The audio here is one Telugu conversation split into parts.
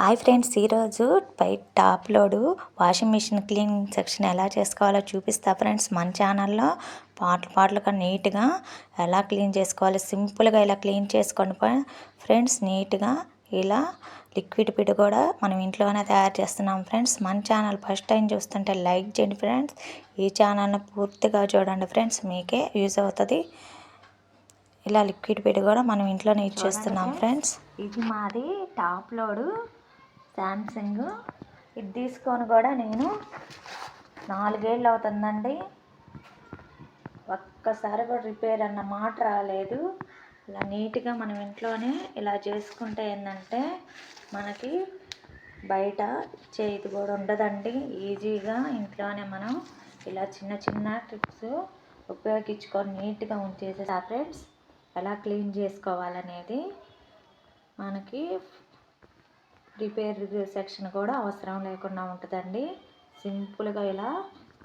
హాయ్ ఫ్రెండ్స్ ఈరోజు పై top load washing machine cleaning section ఎలా చేసుకోవాలో చూపిస్తా ఫ్రెండ్స్. మన ఛానల్లో పాటలు పాటలుగా నీట్గా ఎలా క్లీన్ చేసుకోవాలి సింపుల్గా ఇలా క్లీన్ చేసుకోండి ఫ్రె- ఫ్రెండ్స్. నీట్గా ఇలా లిక్విడ్ పిడ్ కూడా మనం ఇంట్లోనే తయారు చేస్తున్నాం ఫ్రెండ్స్. మన ఛానల్ ఫస్ట్ టైం చూస్తుంటే లైక్ చేయండి ఫ్రెండ్స్. ఈ ఛానల్ని పూర్తిగా చూడండి ఫ్రెండ్స్. మీకే యూజ్ అవుతుంది. ఇలా లిక్విడ్ పెట్టి కూడా మనం ఇంట్లోనే యూజ్ చేస్తున్నాం ఫ్రెండ్స్. ఇది మాది టాప్ లోడు శాంసంగ్ ఇది తీసుకొని కూడా నేను నాలుగేళ్ళు అవుతుందండి. ఒక్కసారి కూడా రిపేర్ అన్న మాట రాలేదు. ఇలా నీట్గా మనం ఇంట్లోనే ఇలా చేసుకుంటే ఏంటంటే మనకి బయట చేతి కూడా ఉండదండి. ఈజీగా ఇంట్లోనే మనం ఇలా చిన్న చిన్న ట్రిప్స్ ఉపయోగించుకొని నీట్గా ఉంచేసే ఫ్రెండ్స్ ఎలా క్లీన్ చేసుకోవాలనేది మనకి రిపేర్ సెక్షన్ కూడా అవసరం లేకుండా ఉంటుందండి. సింపుల్గా ఇలా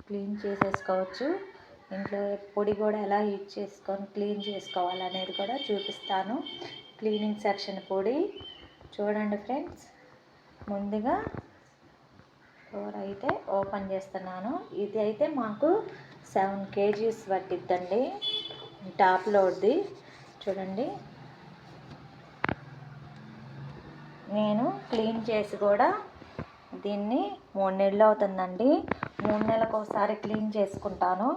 క్లీన్ చేసేసుకోవచ్చు. ఇంట్లో పొడి కూడా ఎలా యూజ్ చేసుకొని క్లీన్ చేసుకోవాలనేది కూడా చూపిస్తాను. క్లీనింగ్ సెక్షన్ పొడి. చూడండి ఫ్రెండ్స్ ముందుగా డోర్ అయితే ఓపెన్ చేస్తున్నాను. ఇది అయితే మాకు సెవెన్ కేజీస్ పట్టిద్దండి. టాప్ లోడ్ది చూడండి. నేను క్లీన్ చేసి కూడా దీన్ని మూడు నెలలు అవుతుందండి. మూడు నెలలకు ఒకసారి క్లీన్ చేసుకుంటాను.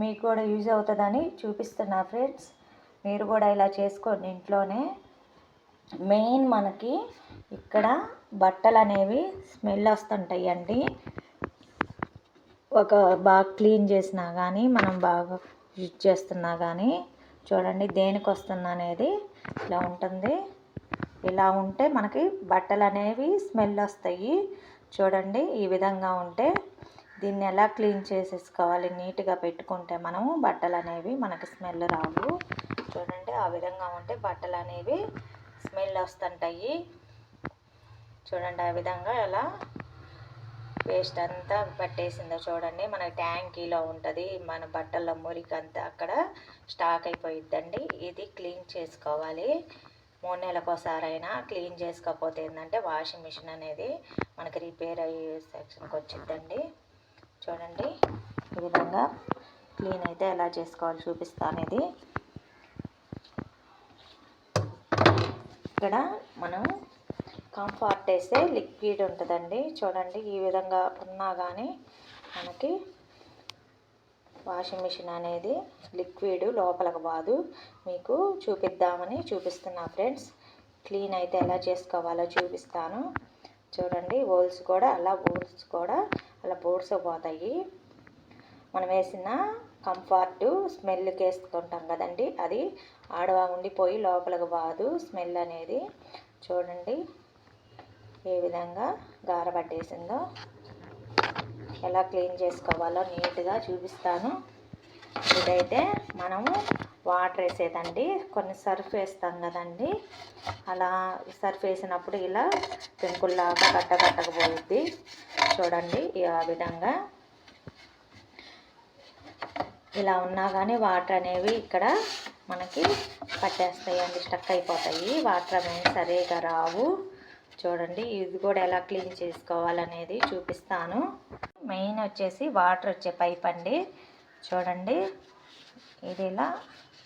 మీకు కూడా యూజ్ అవుతుందని చూపిస్తున్నా ఫ్రెండ్స్. మీరు కూడా ఇలా చేసుకోండి ఇంట్లోనే. మెయిన్ మనకి ఇక్కడ బట్టలు అనేవి స్మెల్ వస్తుంటాయండి. ఒక బాగా క్లీన్ చేసినా కానీ మనం బాగా యూజ్ చేస్తున్నా కానీ చూడండి దేనికి వస్తుంది అనేది ఇలా ఉంటుంది. ఇలా ఉంటే మనకి బట్టలు అనేవి స్మెల్ వస్తాయి. చూడండి ఈ విధంగా ఉంటే దీన్ని ఎలా క్లీన్ చేసేసుకోవాలి? నీట్గా పెట్టుకుంటే మనము బట్టలు అనేవి మనకి స్మెల్ రావు. చూడండి ఆ విధంగా ఉంటే బట్టలు అనేవి స్మెల్ వస్తుంటాయి. చూడండి ఆ విధంగా ఎలా పేస్ట్ అంతా పట్టేసిందో చూడండి. మన ట్యాంకీలో ఉంటుంది మన బట్టల మురికి అంతా అక్కడ స్టాక్ అయిపోయిద్దండి. ఇది క్లీన్ చేసుకోవాలి. మూడు నెలలకు ఒకసారైనా క్లీన్ చేసుకోకపోతే ఏంటంటే వాషింగ్ మిషన్ అనేది మనకి రిపేర్ అయ్యే సెక్షన్కి వచ్చిద్దండి. చూడండి ఈ విధంగా క్లీన్ అయితే ఎలా చేసుకోవాలి చూపిస్తాను ఇది. ఇక్కడ మనం కంఫర్ట్ వేస్తే లిక్విడ్ ఉంటుందండి. చూడండి ఈ విధంగా ఉన్నా కానీ మనకి వాషింగ్ మిషన్ అనేది లిక్విడ్ లోపలకు బాదు. మీకు చూపిద్దామని చూపిస్తున్నా ఫ్రెండ్స్. క్లీన్ అయితే ఎలా చేసుకోవాలో చూపిస్తాను. చూడండి హోల్స్ కూడా అలా హోల్స్ కూడా అలా పోతాయి. మనం వేసిన కంఫర్ట్ స్మెల్కి వేసుకుంటాం కదండి. అది ఆడవా ఉండిపోయి లోపలకు బాదు స్మెల్ అనేది. చూడండి ఏ విధంగా గారబట్టేసిందో ఎలా క్లీన్ చేసుకోవాలో నీట్గా చూపిస్తాను. ఇదైతే మనము వాటర్ వేసేదండి. కొన్ని సర్ఫ్ వేస్తాం కదండి. అలా సర్ఫ్ వేసినప్పుడు ఇలా పెంకుల్లాగా కట్ట కట్టకపోయింది చూడండి ఆ విధంగా. ఇలా ఉన్నా కానీ వాటర్ అనేవి ఇక్కడ మనకి పట్టేస్తాయండి. స్టక్ అయిపోతాయి. వాటర్ అనేవి సరిగా రావు. చూడండి. ఇది కూడా ఎలా క్లీన్ చేసుకోవాలనేది చూపిస్తాను. మెయిన్ వచ్చేసి వాటర్ వచ్చే పైప్ అండి. చూడండి. ఇది ఇలా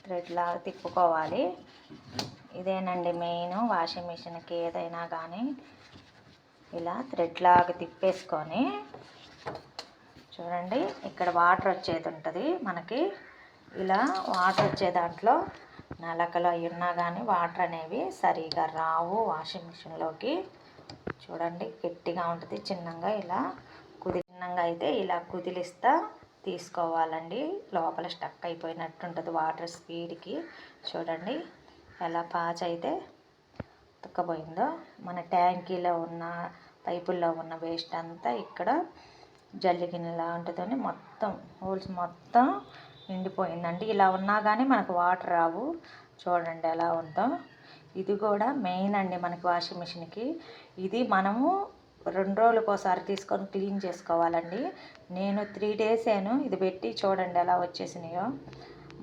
థ్రెడ్ లాగా తిప్పుకోవాలి. ఇదేనండి మెయిన్ వాషింగ్ మిషన్కి ఏదైనా కానీ ఇలా థ్రెడ్ లాగా తిప్పేసుకొని చూడండి. ఇక్కడ వాటర్ వచ్చేది ఉంటుంది మనకి. ఇలా వాటర్ వచ్చే దాంట్లో నలకలు అవి ఉన్నా కానీ వాటర్ అనేవి సరిగా రావు వాషింగ్ మిషన్లోకి. చూడండి గట్టిగా ఉంటుంది చిన్నగా ఇలా కుదిరినంగా అయితే ఇలా కుదిలిస్తా తీసుకోవాలండి. లోపల స్టక్ అయిపోయినట్టు ఉంటుంది వాటర్ స్పీడ్కి. చూడండి ఎలా పాచ్ అయితే తుక్కపోయిందో మన ట్యాంకీలో ఉన్న పైపుల్లో ఉన్న వేస్ట్ అంతా ఇక్కడ జల్లి గిన్నెలా ఉంటుందని మొత్తం హోల్స్ మొత్తం నిండిపోయిందండి. ఇలా ఉన్నా కానీ మనకు వాటర్ రావు. చూడండి ఎలా ఉందో. ఇది కూడా మెయిన్ అండి మనకి వాషింగ్ మిషన్కి. ఇది మనము రెండు రోజులకు ఒకసారి తీసుకొని క్లీన్ చేసుకోవాలండి. నేను త్రీ డేస్ ఏను ఇది పెట్టి చూడండి ఎలా వచ్చేసినాయో.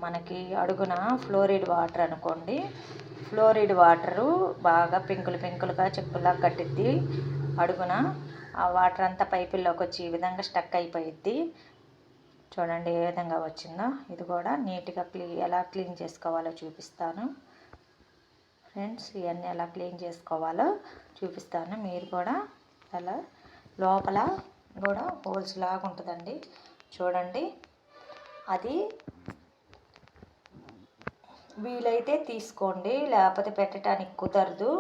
మనకి అడుగున ఫ్లోరిడ్ వాటర్ అనుకోండి. ఫ్లోరిడ్ వాటరు బాగా పెంకులు పెంకులుగా చెక్కులా కట్టిద్ది అడుగున. ఆ వాటర్ అంతా పైపుల్లోకి వచ్చి ఈ విధంగా స్టక్ అయిపోయిద్ది. చూడండి ఏ విధంగా వచ్చిందో. ఇది కూడా నీట్గా క్లీ ఎలా క్లీన్ చేసుకోవాలో చూపిస్తాను. ఫ్రెండ్స్ ఇవన్నీ ఎలా క్లీన్ చేసుకోవాలో చూపిస్తాను. మీరు కూడా అలా లోపల కూడా హోల్స్ లాగా ఉంటుందండి. చూడండి. అది వీలైతే తీసుకోండి. లేకపోతే పెట్టడానికి కుదరదు.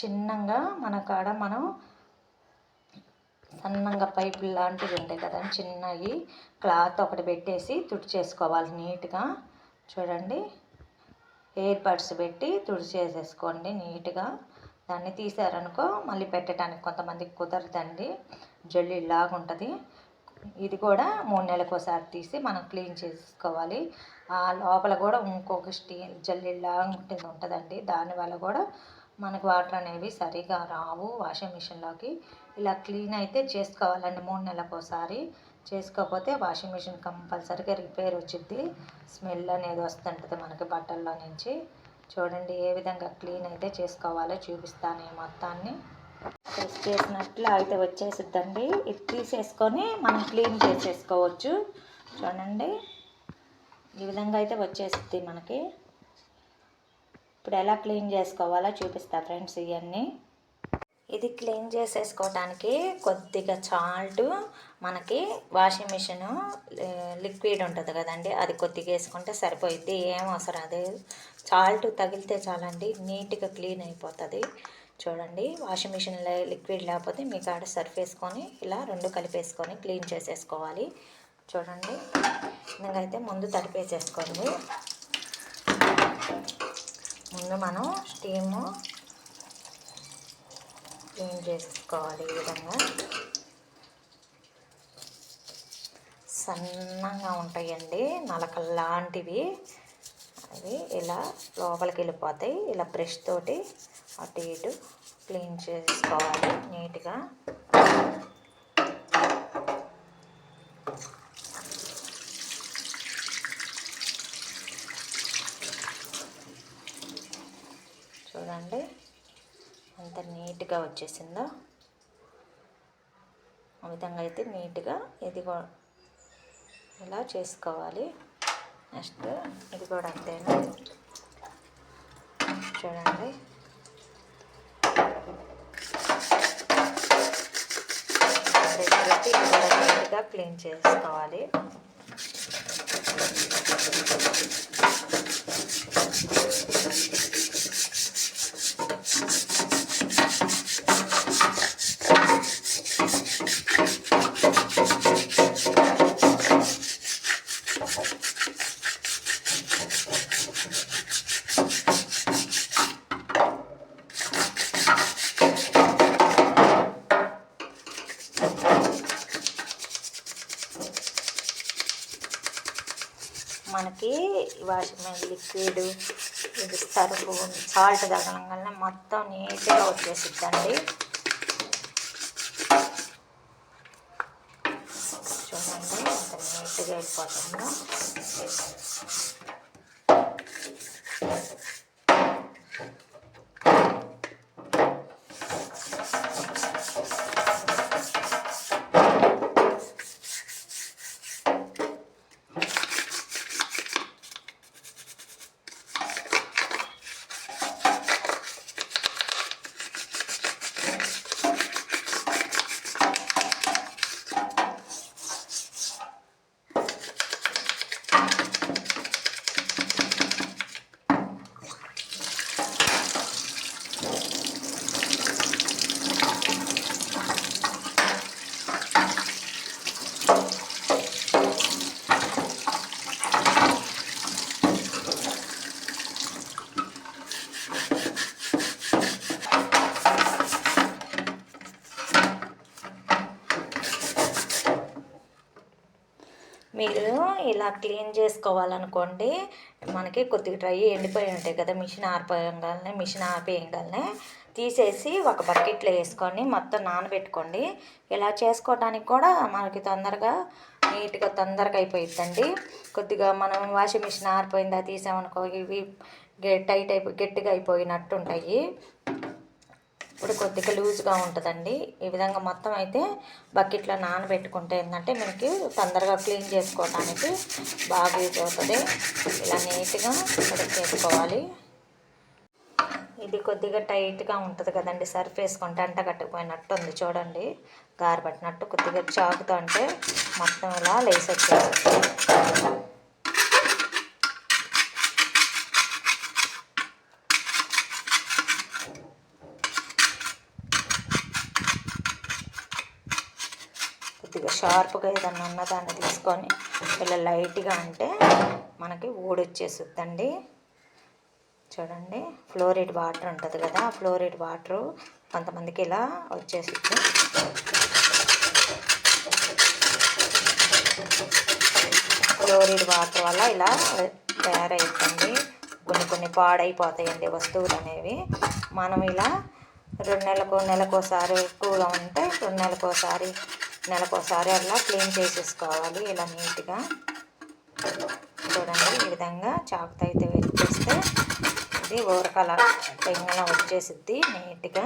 చిన్నగా మన కాడ మనం సన్నంగా పైపులు లాంటివి ఉంటాయి కదా చిన్నవి క్లాత్ ఒకటి పెట్టేసి తుడిచేసుకోవాలి నీట్గా. చూడండి. ఎయిర్ బడ్స్ పెట్టి తుడిచేసేసుకోండి నీట్గా. దాన్ని తీసారనుకో మళ్ళీ పెట్టడానికి కొంతమందికి కుదరదండి. జల్లి ఉంటుంది. ఇది కూడా మూడు నెలలకు ఒకసారి తీసి మనం క్లీన్ చేసుకోవాలి. ఆ లోపల కూడా ఇంకొక స్టీల్ జల్లిలాగా ఉంటుంది ఉంటుందండి. దానివల్ల కూడా మనకు వాటర్ అనేవి సరిగా రావు వాషింగ్ మిషన్లోకి. ఇలా క్లీన్ అయితే చేసుకోవాలండి మూడు నెలలకు ఒకసారి చేసుకోకపోతే వాషింగ్ మిషన్ కంపల్సరీగా రిపేర్ వచ్చింది స్మెల్ అనేది వస్తుంటుంది మనకి బట్టల్లో నుంచి. చూడండి ఏ విధంగా క్లీన్ అయితే చేసుకోవాలో చూపిస్తాను ఈ మొత్తాన్ని. ప్రెస్ చేసినట్లు అయితే వచ్చేసిద్దండి. ఇది తీసేసుకొని మనం క్లీన్ చేసేసుకోవచ్చు. చూడండి. ఈ విధంగా అయితే వచ్చేసిద్ది మనకి. ఇప్పుడు ఎలా క్లీన్ చేసుకోవాలో చూపిస్తా ఫ్రెండ్స్ ఇవన్నీ ఇది క్లీన్ చేసేసుకోవటానికి కొద్దిగా సాల్ట్ మనకి వాషింగ్ మిషన్ లిక్విడ్ ఉంటుంది కదండి అది కొద్దిగా వేసుకుంటే సరిపోయిద్ది. ఏం అవసరం అది సాల్ట్ తగిలితే చాలండి నీట్గా క్లీన్ అయిపోతుంది. చూడండి వాషింగ్ మిషన్ లిక్విడ్ లేకపోతే మీ కాడ సర్ఫ్ వేసుకొని ఇలా రెండు కలిపేసుకొని క్లీన్ చేసేసుకోవాలి. చూడండి అయితే ముందు తడిపేసేసుకోండి. ముందు మనం స్టీము క్లీన్ చేసుకోవాలి ఈ విధంగా. సన్నంగా ఉంటాయండి నలకల్లాంటివి అవి ఇలా లోపలికి వెళ్ళిపోతాయి. ఇలా బ్రష్ తోటి అటు ఇటు క్లీన్ చేసుకోవాలి నీట్గా చూడండి ఎంత నీట్గా వచ్చేసిందో? ఆ విధంగా అయితే నీట్గా ఇది కూడా ఇలా చేసుకోవాలి? నెక్స్ట్ ఇది కూడా అంతేనా? చూడండి. పెట్టి కూడా నీట్గా క్లీన్ చేసుకోవాలి. మనకి వాషింగ్ లిక్విడ్ ఇది సరుకు సాల్ట్ తగలంగానే మొత్తం నీట్గా వచ్చేసిద్దండి. చూడండి ఎంత నీట్గా అయిపోతుందో మీరు ఇలా క్లీన్ చేసుకోవాలనుకోండి మనకి కొద్దిగా డ్రై ఎండిపోయి ఉంటాయి కదా మిషన్ ఆరిపోయంగానే మిషన్ ఆరిపోయంగానే తీసేసి ఒక బకెట్లో వేసుకొని మొత్తం నానబెట్టుకోండి. ఇలా చేసుకోవడానికి కూడా మనకి తొందరగా నీట్గా తొందరగా అయిపోయిద్దండి. కొద్దిగా మనం వాషింగ్ మిషన్ ఆరిపోయిందా తీసామనుకో ఇవి టైట్ అయిపో గట్టిగా అయిపోయినట్టు ఉంటాయి ఇప్పుడు కొద్దిగా లూజ్గా ఉంటుందండి. ఈ విధంగా మొత్తం అయితే బకెట్లో నానబెట్టుకుంటే ఏంటంటే మనకి తొందరగా క్లీన్ చేసుకోవడానికి బాగా యూజ్ అవుతుంది. ఇలా నీట్గా చేసుకోవాలి. ఇది కొద్దిగా టైట్గా ఉంటుంది కదండి. సర్ఫ్ వేసుకుంటే అంట కట్టుకుపోయినట్టు ఉంది చూడండి. గారు పట్టినట్టు కొద్దిగా చాకుతో అంటే మొత్తం ఇలా లేసి వచ్చేస్తుంది కొద్దిగా షార్ప్గా ఏదన్నా ఉన్నదాన్ని తీసుకొని ఇలా లైట్గా అంటే మనకి ఊడొచ్చేస్తుందండి. చూడండి ఫ్లోరిడ్ వాటర్ ఉంటుంది కదా ఆ ఫ్లోరిడ్ వాటర్ కొంతమందికి ఇలా వచ్చేస్తుంది. ఫ్లోరిడ్ వాటర్ వల్ల ఇలా తయారవుతుంది. కొన్ని కొన్ని పాడైపోతాయండి వస్తువులు అనేవి మనం ఇలా రెండు నెలలకు నెలకోసారి ఎక్కువగా ఉంటే రెండు నెలకోసారి నెలకోసారి అలా క్లీన్ చేసేసుకోవాలి ఇలా నీట్గా. చూడండి ఈ విధంగా చాకుతో అయితే వచ్చేస్తే ఇది ఊరకల పెంగళ వచ్చేసిద్ది నీట్గా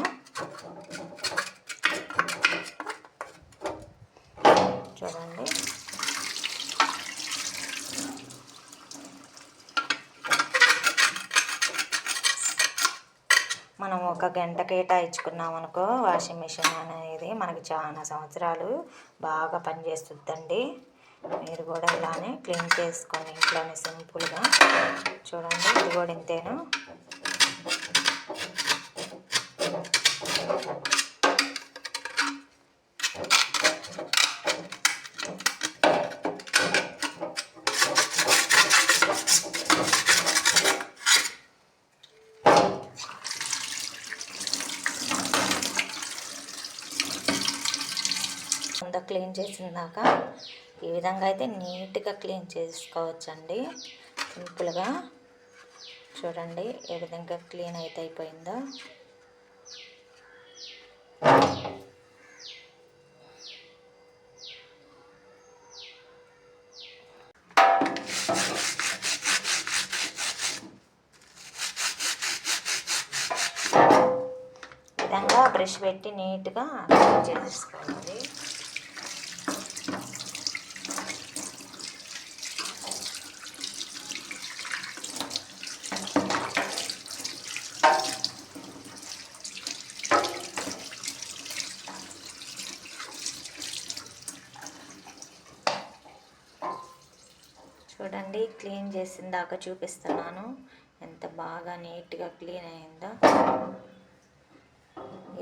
చూడండి మనం ఒక గంట కేటాయించుకున్నాం అనుకో వాషింగ్ మిషన్ అనేది మనకి చాలా సంవత్సరాలు బాగా పనిచేస్తుందండి. మీరు కూడా ఇలానే క్లీన్ చేసుకొని ఇంట్లోనే సింపుల్గా చూడండి. ఇది కూడా ఇంతేను అంతా క్లీన్ చేసినాక ఈ విధంగా అయితే నీట్గా క్లీన్ చేసుకోవచ్చండి. సింపుల్గా చూడండి ఏ విధంగా క్లీన్ అయితే అయిపోయిందో. ఈ విధంగా బ్రష్ పెట్టి నీట్గా క్లీన్ చేసుకోవాలి చూడండి క్లీన్ ఇందాక దాకా చూపిస్తున్నాను. ఎంత బాగా నీట్గా క్లీన్ అయిందో.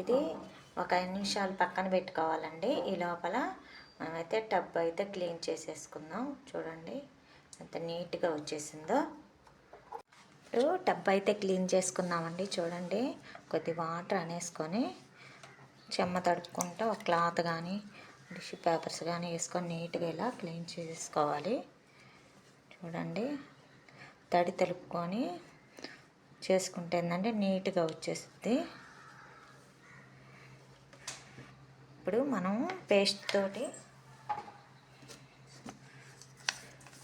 ఇది ఒక ఐదు నిమిషాలు పక్కన పెట్టుకోవాలండి. ఈ లోపల మనమైతే టబ్ అయితే క్లీన్ చేసేసుకుందాం. చూడండి ఎంత నీట్గా వచ్చేసిందో. ఇప్పుడు టబ్ అయితే క్లీన్ చేసుకుందామండి. చూడండి కొద్ది వాటర్ అనేసుకొని చెమ్మ తడుపుకుంటూ ఒక క్లాత్ కానీ టిష్యూ పేపర్స్ కానీ వేసుకొని నీట్గా ఇలా క్లీన్ చేసుకోవాలి. చూడండి తడి తెలుపుకొని చేసుకుంటే ఏంటంటే నీట్గా వచ్చేస్తుంది. ఇప్పుడు మనం పేస్ట్ తోటి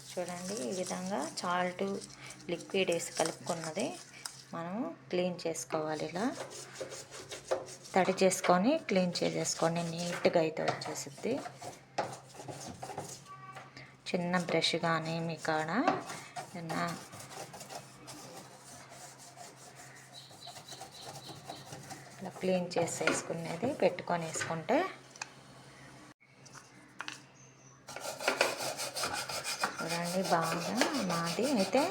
చూడండి ఈ విధంగా చాల్ట్ లిక్విడ్ వేసి కలుపుకున్నది మనం క్లీన్ చేసుకోవాలి ఇలా. తడి చేసుకొని క్లీన్ చేసేసుకొని నీట్గా అయితే వచ్చేసిద్ది చిన్న బ్రష్ కానీ మీ కాడ ఇలా క్లీన్ చేసేసుకునేది పెట్టుకొని వేసుకుంటే. చూడండి బాగా మాది అయితే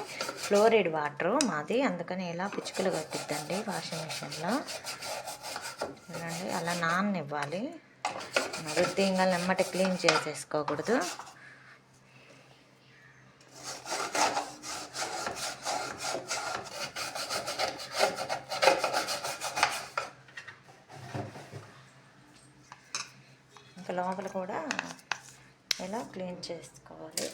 ఫ్లోరిడ్ వాటర్ మాది. అందుకని ఇలా పిచ్చుకలు కట్టిద్దండి వాషింగ్ మిషన్లో. చూడండి అలా నాన్నివ్వాలి. రుద్ది ఇంకా నెమ్మటి క్లీన్ చేసేసుకోకూడదు. లోపల కూడా ఇలా క్లీన్ చేసుకోవాలి?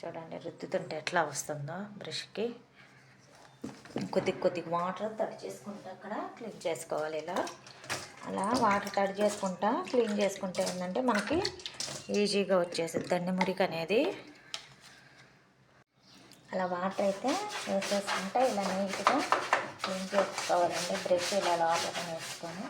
చూడండి రుద్దుతుంటే ఎట్లా వస్తుందో బ్రష్కి. కొద్ది కొద్దిగా వాటర్ తడి చేసుకుంటా అక్కడ క్లీన్ చేసుకోవాలి ఇలా. అలా వాటర్ తడి చేసుకుంటా క్లీన్ చేసుకుంటే ఏంటంటే మనకి ఈజీగా వచ్చేసిద్దండి మురికి అనేది. అలా వాటర్ అయితే వేసేసుకుంటే ఇలా నీట్గా క్లీన్ చేసుకోవాలండి. బ్రష్ ఇలా లోపల వేసుకొని.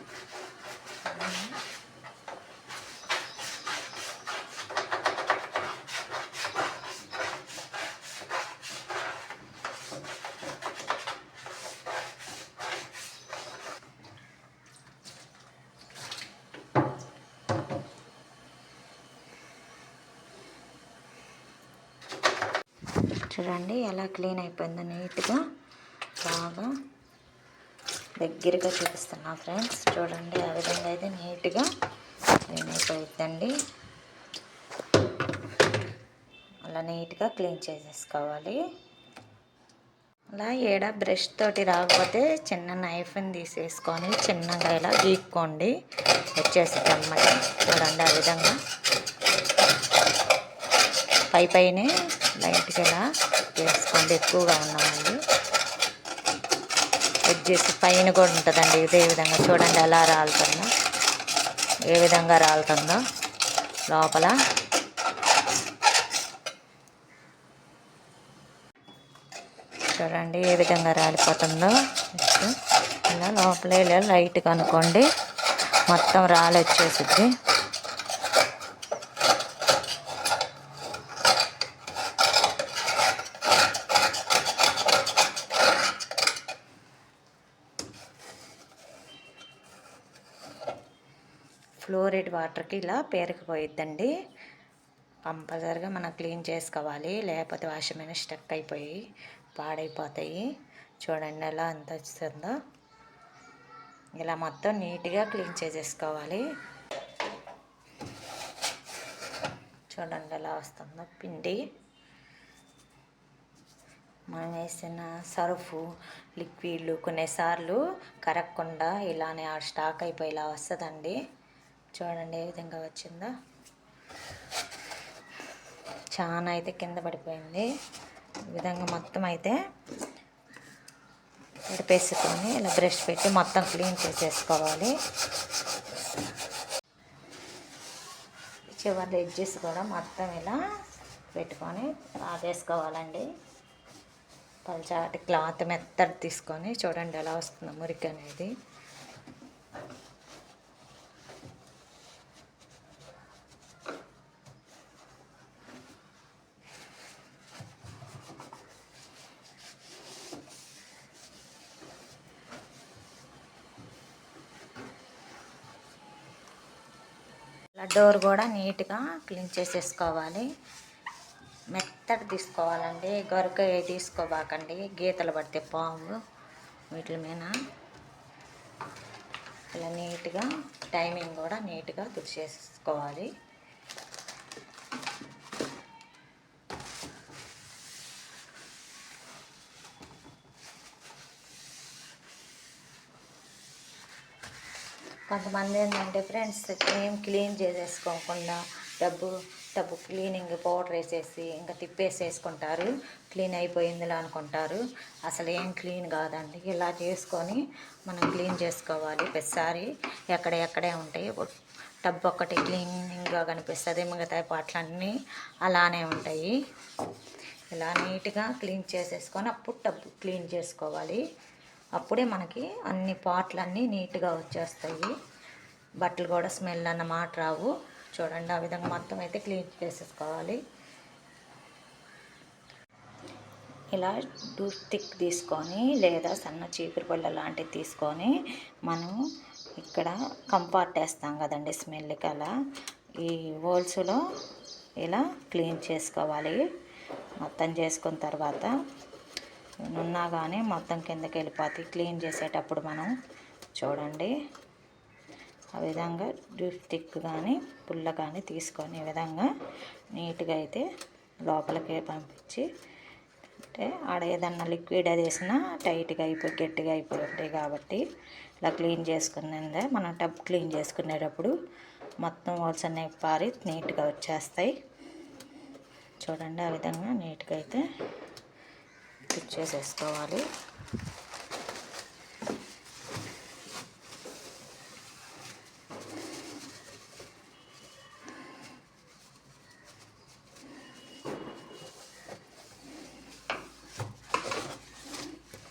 చూడండి ఎలా క్లీన్ అయిపోయిందో నీట్గా. బాగా దగ్గరగా చూపిస్తున్నా ఫ్రెండ్స్. చూడండి ఆ విధంగా అయితే నీట్గా క్లీన్ అయిపోయిద్దండి. అలా నీట్గా క్లీన్ చేసేసుకోవాలి. అలా ఏడ బ్రష్ తోటి రాకపోతే చిన్న నైఫ్ని తీసేసుకొని చిన్నగా ఇలా గీక్కోండి. వచ్చేసి అన్నమాట చూడండి ఆ విధంగా. పై పైనే లైట్గా ఇలా వేసుకోండి. ఎక్కువగా ఉన్నామండి. వచ్చేసి పైన కూడా ఉంటుందండి. ఇదే విధంగా చూడండి ఎలా రాలుతుందో. ఏ విధంగా రాలుతుందో లోపల. చూడండి ఏ విధంగా రాలిపోతుందో. ఇలా లోపల ఇలా లైట్ కనుక్కోండి మొత్తం రాలి వచ్చేసిద్ది ఫ్లోరైడ్ వాటర్కి ఇలా పేరుకుపోయిద్దండి. కంపల్సరిగా మనం క్లీన్ చేసుకోవాలి. లేకపోతే వాషమైన స్టక్ అయిపోయి పాడైపోతాయి. చూడండి ఎలా అంత వస్తుందో ఇలా మొత్తం నీట్గా క్లీన్ చేసేసుకోవాలి. చూడండి ఎలా వస్తుందో పిండి. మనం వేసిన సర్ఫు లిక్విడ్లు కొన్నిసార్లు కరగకుండా ఇలానే ఆ స్టాక్ అయిపోయి ఇలా వస్తుందండి. చూడండి ఏ విధంగా వచ్చిందో. చాలా అయితే కింద పడిపోయింది. ఈ విధంగా మొత్తం అయితే విడిపేసుకొని ఇలా బ్రష్ పెట్టి మొత్తం క్లీన్ చేసేసుకోవాలి. చివరి ఎడ్జెస్ కూడా మొత్తం ఇలా పెట్టుకొని ఆగేసుకోవాలండి. పల్చాటి క్లాత్ మెత్తడి తీసుకొని చూడండి ఎలా వస్తుందో మురికి అనేది. డోర్ కూడా నీట్గా క్లీన్ చేసేసుకోవాలి. మెత్తటి తీసుకోవాలండి. గొరక తీసుకోబాకండి. గీతలు పడితే పాము వీటి మీద. ఇలా నీట్గా టైమింగ్ కూడా నీట్గా తుడిచేసుకోవాలి కొంతమంది ఏంటంటే ఫ్రెండ్స్ ఏం క్లీన్ చేసేసుకోకుండా డబ్బు డబ్బు క్లీనింగ్ పౌడర్ వేసేసి ఇంకా తిప్పేసేసుకుంటారు. క్లీన్ అయిపోయిందిలా అనుకుంటారు. అసలు ఏం క్లీన్ కాదండి. ఇలా చేసుకొని మనం క్లీన్ చేసుకోవాలి. ప్రతిసారి ఎక్కడ ఎక్కడే ఉంటాయి. డబ్బు ఒక్కటి క్లీనింగ్గా కనిపిస్తుంది. మిగతా పాటలన్నీ అలానే ఉంటాయి. ఇలా నీట్గా క్లీన్ చేసేసుకొని అప్పుడు డబ్బు క్లీన్ చేసుకోవాలి. అప్పుడే మనకి అన్ని పాటలన్నీ నీట్గా వచ్చేస్తాయి. బట్టలు కూడా స్మెల్ అన్నమాట రావు. చూడండి ఆ విధంగా మొత్తం అయితే క్లీన్ చేసేసుకోవాలి. ఇలా డూ తీసుకొని లేదా సన్న చీపురు పళ్ళ లాంటివి తీసుకొని మనం ఇక్కడ కంపార్ట్ వేస్తాం కదండి స్మెల్కి అలా ఈ హోల్స్లో ఇలా క్లీన్ చేసుకోవాలి. మొత్తం చేసుకున్న తర్వాత ఉన్నా కానీ మొత్తం కిందకి వెళ్ళిపోతాయి క్లీన్ చేసేటప్పుడు మనం చూడండి. ఆ విధంగా డ్యూప్ థిక్ కానీ పుల్ల కానీ తీసుకొని ఈ విధంగా నీట్గా అయితే లోపలికి పంపించి అంటే ఆడ ఏదన్నా లిక్విడ్ అది వేసినా టైట్గా అయిపోయి గట్టిగా అయిపోయి ఉంటాయి కాబట్టి ఇలా క్లీన్ చేసుకునేదే. మనం టబ్ క్లీన్ చేసుకునేటప్పుడు మొత్తం హోల్స్ అనేవి పారి నీట్గా వచ్చేస్తాయి. చూడండి ఆ విధంగా నీట్గా అయితే స్టిచ్ చేసేసుకోవాలి.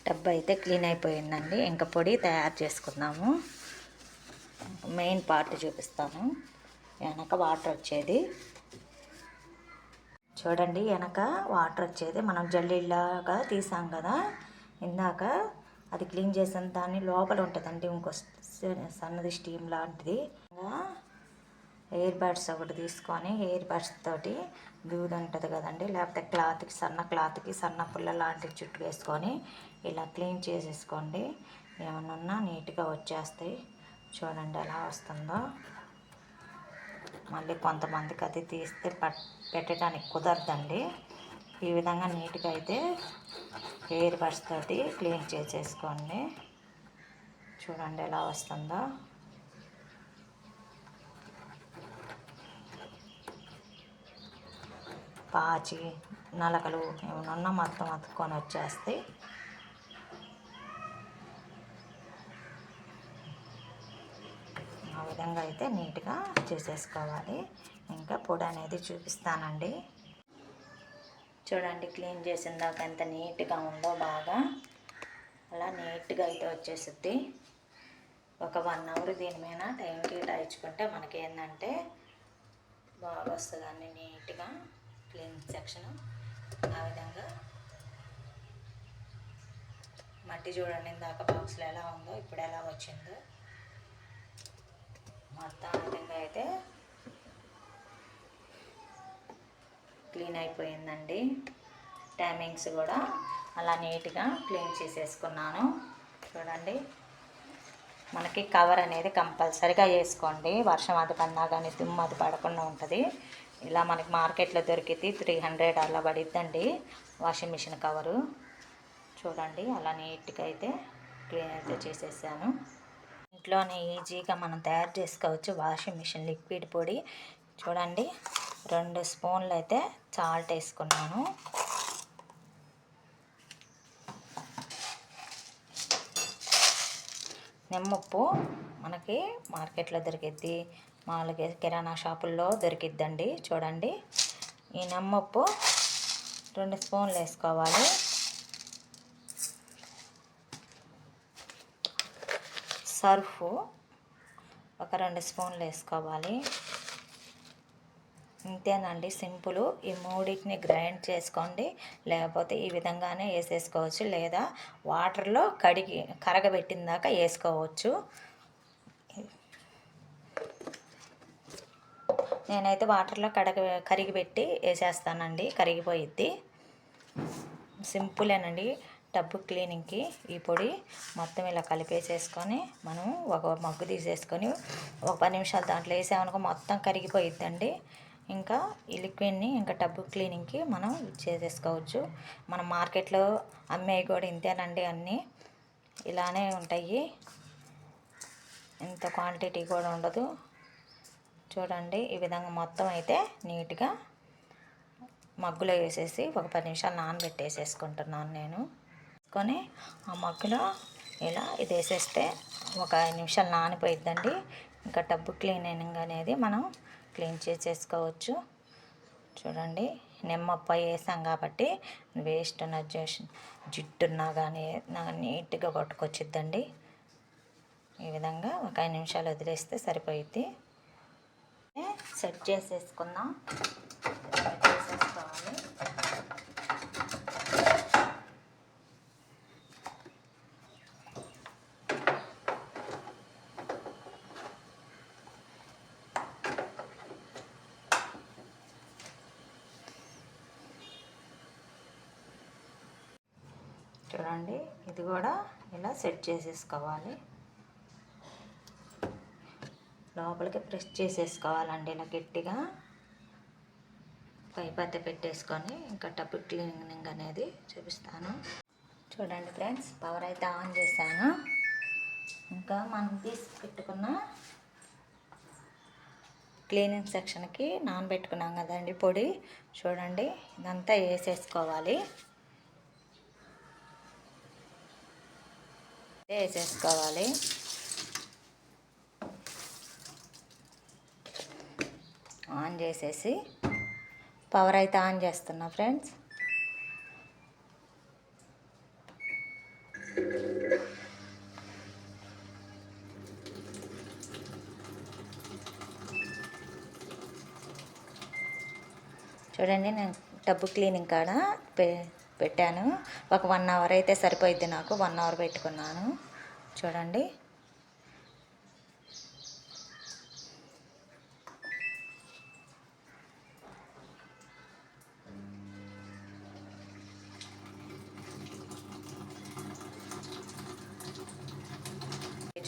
డబ్బా అయితే క్లీన్ అయిపోయిందండి. ఇంక పొడి తయారు చేసుకుందాము. మెయిన్ పార్ట్ చూపిస్తాను. వెనక వాటర్ వచ్చేది. చూడండి వెనక వాటర్ వచ్చేది. మనం జల్లీలాగా తీసాం కదా ఇందాక అది క్లీన్ చేసిన దాన్ని లోపల ఉంటుందండి ఇంకో సన్నది స్టీమ్ లాంటిది. ఎయిర్ హెయిర్ బడ్స్ ఒకటి తీసుకొని హెయిర్ బడ్స్ తోటి దూది ఉంటుంది కదండి లేకపోతే క్లాత్కి సన్న క్లాత్కి సన్న పుల్ల లాంటివి చుట్టూ వేసుకొని ఇలా క్లీన్ చేసేసుకోండి. ఏమన్నా నీట్గా వచ్చేస్తాయి. చూడండి ఎలా వస్తుందో. మళ్ళీ కొంతమందికి అది తీస్తే పట్ పెట్టడానికి కుదరదండి. ఈ విధంగా నీట్గా అయితే ఎయిర్ బడ్స్ తోటి క్లీన్ చేసేసుకోండి. చూడండి ఎలా వస్తుందో. పాచి నలకలు ఏమన్నా ఉన్నా మొత్తం అతుక్కొని వచ్చేస్తాయి ఆ విధంగా అయితే నీట్గా చేసేసుకోవాలి. ఇంకా పొడి అనేది చూపిస్తానండి. చూడండి క్లీన్ చేసిన దాకా ఎంత నీట్గా ఉందో బాగా. అలా నీట్గా అయితే వచ్చేసిద్ది. ఒక వన్ అవర్ దీని మీద టైం కేటాయించుకుంటే మనకి ఏంటంటే బాగా వస్తుంది అన్ని నీట్గా క్లీన్ సెక్షన్. ఆ విధంగా మట్టి చూడండి ఇందాక బాక్స్లో ఎలా ఉందో ఇప్పుడు ఎలా వచ్చిందో. మొత్తం విధంగా అయితే క్లీన్ అయిపోయిందండి. టైమింగ్స్ కూడా అలా నీట్గా క్లీన్ చేసేసుకున్నాను. చూడండి. మనకి కవర్ అనేది కంపల్సరిగా వేసుకోండి. వర్షం అది పడినా కానీ దుమ్ము అది పడకుండా ఉంటుంది. ఇలా మనకి మార్కెట్లో దొరికితే త్రీ హండ్రెడ్ అలా పడిద్దండి వాషింగ్ మిషన్ కవరు చూడండి అలా నీట్గా అయితే క్లీన్ అయితే చేసేసాను. ఇంట్లోనే ఈజీగా మనం తయారు చేసుకోవచ్చు వాషింగ్ మిషన్ లిక్విడ్ పొడి. చూడండి రెండు స్పూన్లు అయితే సాల్ట్ వేసుకున్నాను. నిమ్మప్పు మనకి మార్కెట్లో దొరికిద్ది. మామూలుగా కిరాణా షాపుల్లో దొరికిద్దండి. చూడండి ఈ నిమ్మప్పు రెండు స్పూన్లు వేసుకోవాలి. సర్ఫ్ ఒక రెండు స్పూన్లు వేసుకోవాలి. ఇంతేనండి సింపుల్. ఈ మూడింటిని గ్రైండ్ చేసుకోండి. లేకపోతే ఈ విధంగానే వేసేసుకోవచ్చు. లేదా వాటర్లో కడిగి కరగబెట్టిన దాకా వేసుకోవచ్చు. నేనైతే వాటర్లో కడగ కరిగిపెట్టి వేసేస్తానండి. కరిగిపోయిద్ది. సింపులేనండి. టబ్ క్లీనింగ్కి ఈ పొడి మొత్తం ఇలా కలిపేసేసుకొని మనం ఒక మగ్గు తీసేసుకొని ఒక పది నిమిషాలు దాంట్లో వేసామనుకో మొత్తం కరిగిపోయిద్దండి. ఇంకా ఈ లిక్విడ్ని ఇంకా టబ్ క్లీనింగ్కి మనం చేసేసుకోవచ్చు. మనం మార్కెట్లో అమ్మేవి కూడా ఇంతేనండి అన్నీ. ఇలానే ఉంటాయి. ఇంత క్వాంటిటీ కూడా ఉండదు. చూడండి ఈ విధంగా మొత్తం అయితే నీట్గా మగ్గులో వేసేసి ఒక పది నిమిషాలు నానబెట్టేసేసుకుంటున్నాను నేను. పెట్టుకొని ఆ మగ్గులో ఇలా ఇది వేసేస్తే ఒక ఐదు నిమిషాలు నానిపోయిద్దండి ఇంకా టబ్బు క్లీనింగ్ అనేది మనం క్లీన్ చేసేసుకోవచ్చు. చూడండి నిమ్మప్ప వేసాం కాబట్టి వేస్ట్ ఉన్న జిట్టున్నా కానీ నీట్గా కొట్టుకొచ్చిద్దండి. ఈ విధంగా ఒక ఐదు నిమిషాలు వదిలేస్తే సరిపోయిద్ది. సెట్ చేసేసుకుందాం చేసేసుకోవాలి చూడండి. ఇది కూడా ఇలా సెట్ చేసేసుకోవాలి. లోపలికి ప్రెస్ చేసేసుకోవాలండి ఇలా గట్టిగా. పైపత్తి పెట్టేసుకొని ఇంకా టబ్బు క్లీనింగ్ అనేది చూపిస్తాను. చూడండి ఫ్రెండ్స్ పవర్ అయితే ఆన్ చేశాను. ఇంకా మనం తీసి పెట్టుకున్న క్లీనింగ్ సెక్షన్కి నానబెట్టుకున్నాం కదండి పొడి. చూడండి ఇదంతా వేసేసుకోవాలి. వేసేసుకోవాలి. ఆన్ చేసేసి పవర్ అయితే ఆన్ చేస్తున్నా ఫ్రెండ్స్. చూడండి నేను టబ్బు క్లీనింగ్ కాడ పెట్టాను. ఒక వన్ అవర్ అయితే సరిపోయిద్ది నాకు. వన్ అవర్ పెట్టుకున్నాను. చూడండి.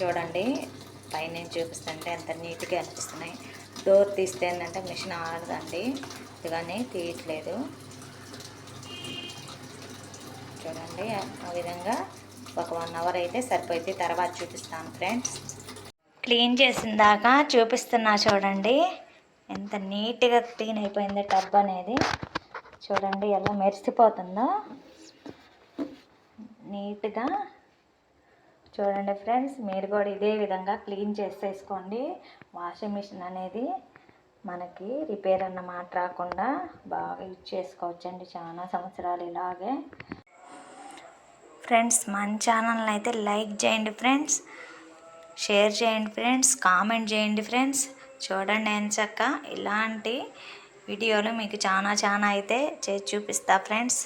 చూడండి. పైన చూపిస్తుంటే ఎంత నీట్గా అనిపిస్తున్నాయి. డోర్ తీస్తే ఏంటంటే మిషన్ ఆడదండి ఇవన్నీ తీయట్లేదు. చూడండి. ఆ విధంగా ఒక వన్ అవర్ అయితే సరిపోయింది. తర్వాత చూపిస్తాను ఫ్రెండ్స్. క్లీన్ చేసిన దాకా చూపిస్తున్నా చూడండి. ఎంత నీట్గా క్లీన్ అయిపోయింది టబ్ అనేది. చూడండి ఎలా మెరిసిపోతుందో. నీట్గా చూడండి ఫ్రెండ్స్. మీరు కూడా ఇదే విధంగా క్లీన్ చేసేసుకోండి. వాషింగ్ మిషన్ అనేది మనకి రిపేర్ అన్న మాట రాకుండా బాగా యూజ్ చేసుకోవచ్చండి. చాలా సంవత్సరాలు ఇలాగే. ఫ్రెండ్స్ మన ఛానల్ని అయితే లైక్ చేయండి ఫ్రెండ్స్ షేర్ చేయండి ఫ్రెండ్స్ కామెంట్ చేయండి ఫ్రెండ్స్. చూడండి ఎంచక్క ఇలాంటి వీడియోలు మీకు చాలా చాలా అయితే చేసి చూపిస్తా ఫ్రెండ్స్.